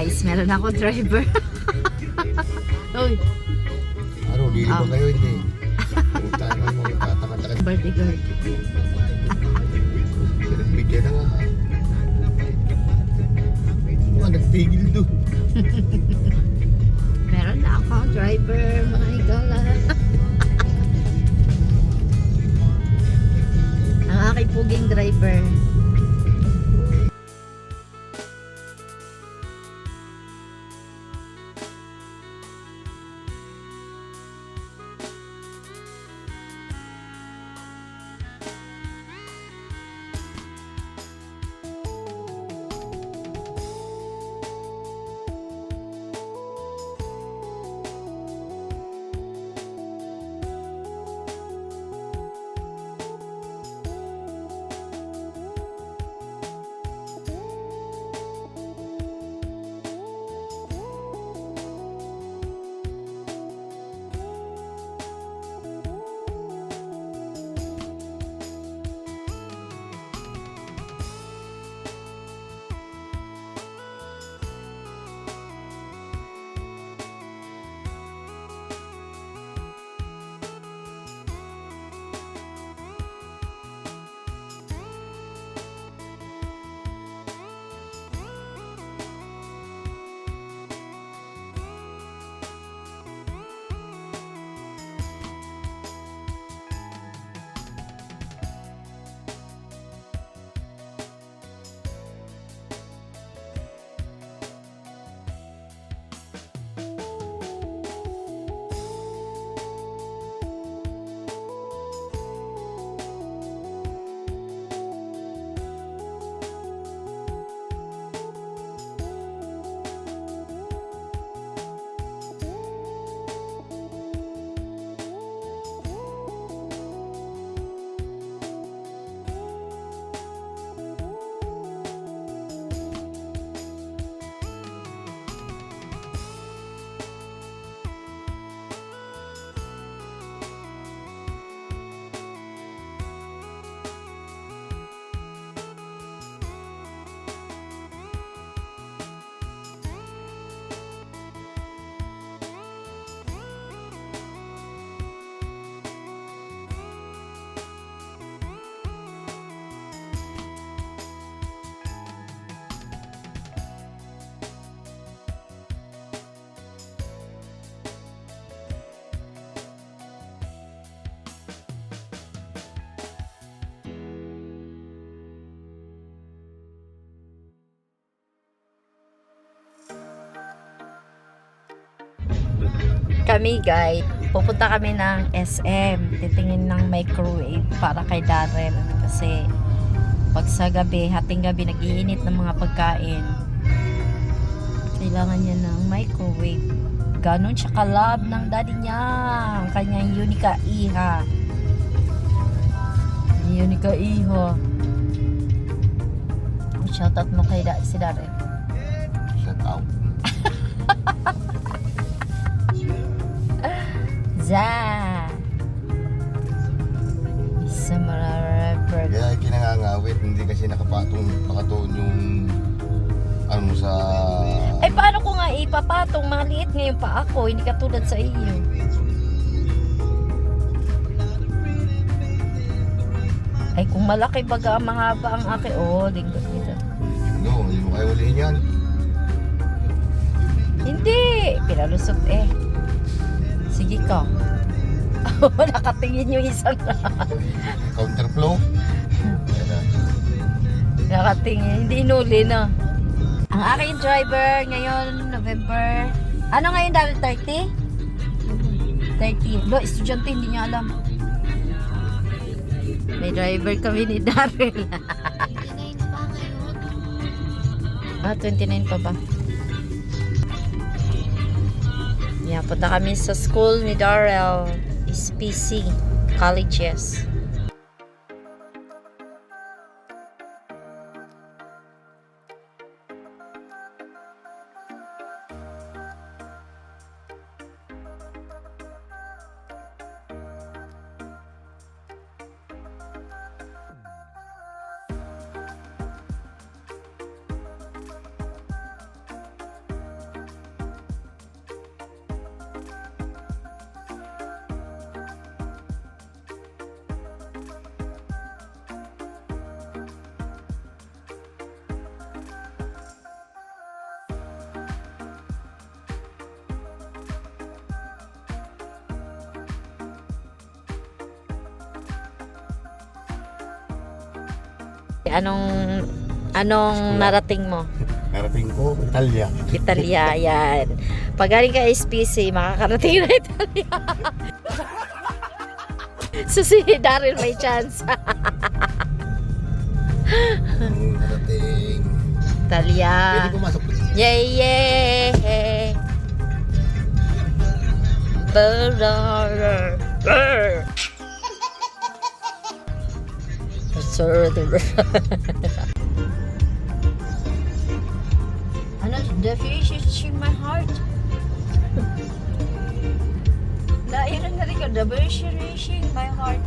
guys, meron ako driver. Uy, Ano, lili ba Ah. kayo hindi? Puta naman mo, tatakad-takad. bodyguard. Bigyan na nga. Mga nagtigil doon. Meron na ako driver, Kami guys, pupunta kami ng SM. Titingin ng microwave para kay Darrell. Kasi pag sa gabi, hating gabi, nag-iinit ng mga pagkain. Kailangan niya ng microwave. Ganon siya kalab ng daddy niya. Ang kanyang Unica Iha. Unica Iha. Shoutout mo kay da si Darrell. Shut out. Za! Isa mararapper. Kaya kinangangawit, hindi kasi nakapatong, nakatuon yung ano mo sa... Ay, paano ko nga ipapatong? Maliit ngayon pa ako, hindi katulad sa iyo. Ay, kung malaki baga ang mahaba ang aki, oh, lingkod nito. No, hindi mo kayo ulihin yan. Hindi, pinalusot eh. Sige ka. Nakatingin yung isang Counterflow. Nakatingin, hindi inuli na. Ang aking driver ngayon, November, ano ngayon dahil 30? 30. Lo, estudyante, hindi niya alam. May driver kami ni Daryl. ah, 29 pa ba? Punta kami sa school ni Darrell. SPC Colleges. Anong anong narating mo? Narating ko, Italia. Italia, yan. Pag galing ka SPC, makakarating na Italia. so si Daryl may chance. Narating. Italia. Pwede pumasok po. Yay, yay. Brrrr. Sir, the Ano, the fish is in my heart. Lairan na rin ka, the fish is in my heart.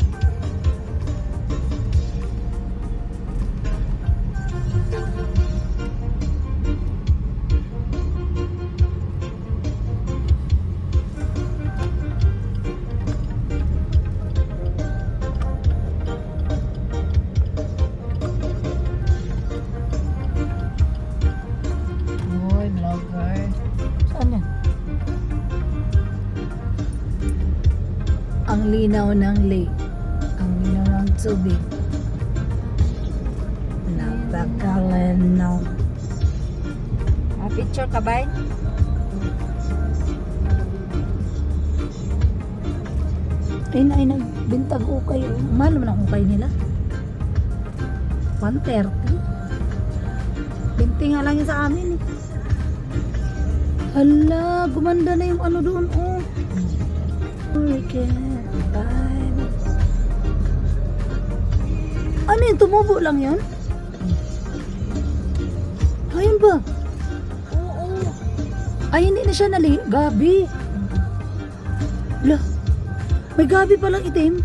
Ang linaw ng lake, ang linaw ng tubig. Napakalinaw. Ah, picture ka ba? Ay na, ay ukay. oh. Mahal naman ang ukay nila. 130. Binti nga lang yun sa amin eh. Hala, gumanda na yung ano doon oh. Vibe. Ano yun? Tumubo lang yun? Ayun ba? Oo. Ay, hindi na siya nali. Gabi. Lah, may gabi palang itim.